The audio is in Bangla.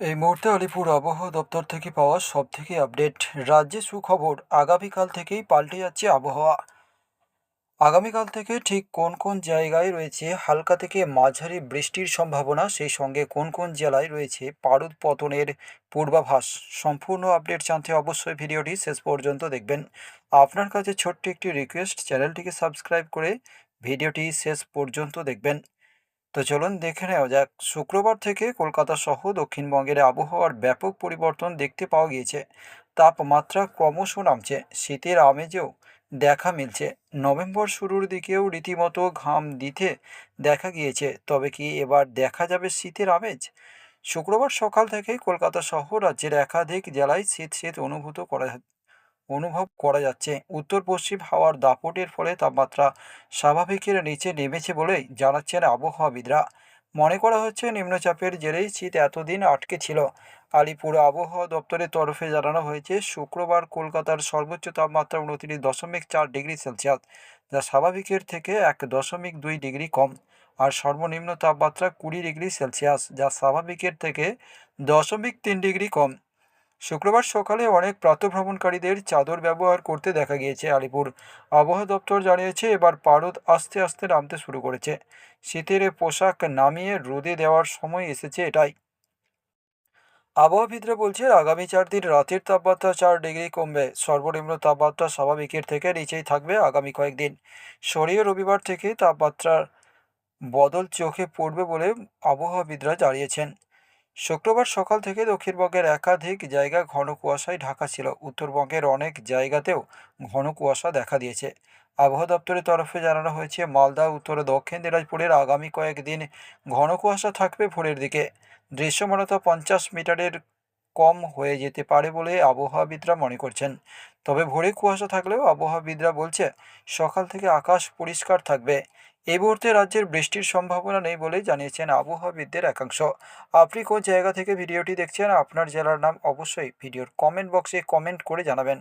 এই মুহূর্তে আলিপুর আবহাওয়া দপ্তর থেকে পাওয়া সব থেকে আপডেট রাজ্যে সুখবর, আগামীকাল থেকেই পাল্টে যাচ্ছে আবহাওয়া। আগামীকাল থেকে ঠিক কোন কোন জায়গায় রয়েছে হালকা থেকে মাঝারি বৃষ্টির সম্ভাবনা, সেই সঙ্গে কোন কোন জেলায় রয়েছে পারদ পতনের পূর্বাভাস, সম্পূর্ণ আপডেট জানতে অবশ্যই ভিডিওটি শেষ পর্যন্ত দেখবেন। আপনার কাছে ছোট্ট একটি রিকোয়েস্ট চ্যানেলটিকে সাবস্ক্রাইব করে ভিডিওটি শেষ পর্যন্ত দেখবেন। তো চলুন দেখে নেওয়া যাক। শুক্রবার থেকে কলকাতা সহ দক্ষিণবঙ্গের আবহাওয়ার ব্যাপক পরিবর্তন দেখতে পাওয়া গিয়েছে। তাপমাত্রা ক্রমশ নামছে। শীতের আমেজেও দেখা মিলছে। নভেম্বর শুরুর দিকেও রীতিমতো ঘাম দিতে দেখা গিয়েছে। তবে কি এবার দেখা যাবে শীতের আমেজ? শুক্রবার সকাল থেকেই কলকাতা সহ রাজ্যের একাধিক জেলায় শীত শীত অনুভূত করা অনুভব করা যাচ্ছে। উত্তর পশ্চিম হাওয়ার দাপটের ফলে তাপমাত্রা স্বাভাবিকের নিচে নেমেছে বলেই জানাচ্ছেন আবহাওয়াবিদরা। মনে করা হচ্ছে নিম্নচাপের জেরেই শীত এতদিন আটকে ছিল। আলিপুর আবহাওয়া দপ্তরের তরফে জানানো হয়েছে, শুক্রবার কলকাতার সর্বোচ্চ তাপমাত্রা উনত্রিশ দশমিক চার ডিগ্রি সেলসিয়াস, যা স্বাভাবিকের থেকে এক দশমিক দুই ডিগ্রি কম। আর সর্বনিম্ন তাপমাত্রা কুড়ি ডিগ্রি সেলসিয়াস, যা স্বাভাবিকের থেকে দশমিক তিন ডিগ্রি কম। শুক্রবার সকালে অনেক প্রাতঃভ্রমণকারীদের চাদর ব্যবহার করতে দেখা গিয়েছে আলিপুর। আবহাওয়া দপ্তর জানিয়েছে, এবার পারদ আস্তে আস্তে নামতে শুরু করেছে। শীতের পোশাক নামিয়ে রোদে দেওয়ার সময় এসেছে এটাই। আবহাওয়াবিদরা বলছে আগামী চার দিন রাতের তাপমাত্রা চার ডিগ্রি কমবে। সর্বনিম্ন তাপমাত্রা স্বাভাবিকের থেকে নিচেই থাকবে আগামী কয়েকদিন। সরিয়ে রবিবার থেকে তাপমাত্রার বদল চোখে পড়বে বলে আবহাওয়াবিদরা জানিয়েছেন। শুক্রবার সকাল থেকে দক্ষিণবঙ্গের একাধিক জায়গা ঘন কুয়াশায় ঢাকা ছিল। উত্তরবঙ্গের অনেক জায়গাতেও ঘন কুয়াশা দেখা দিয়েছে। আবহাওয়া দপ্তরের তরফে জানানো হয়েছে, মালদা, উত্তর দক্ষিণ দিনাজপুরের আগামী কয়েকদিন ঘন কুয়াশা থাকবে ভোরের দিকে। দৃশ্যমানত পঞ্চাশ মিটারের কম হয়ে যেতে পারে বলে আবহাওয়াবিদরা মনে করছেন। তবে ভোরে কুয়াশা থাকলেও আবহাওয়াবিদরা বলছে, সকাল থেকে আকাশ পরিষ্কার থাকবে। এই মুহূর্তে রাজ্যের বৃষ্টির সম্ভাবনা নেই বলেই জানিয়েছেন আবহাওয়াবিদদের একাংশ। আপনি কোন জায়গা থেকে ভিডিওটি দেখছেন, আপনার জেলার নাম অবশ্যই ভিডিওর কমেন্ট বক্সে কমেন্ট করে জানাবেন।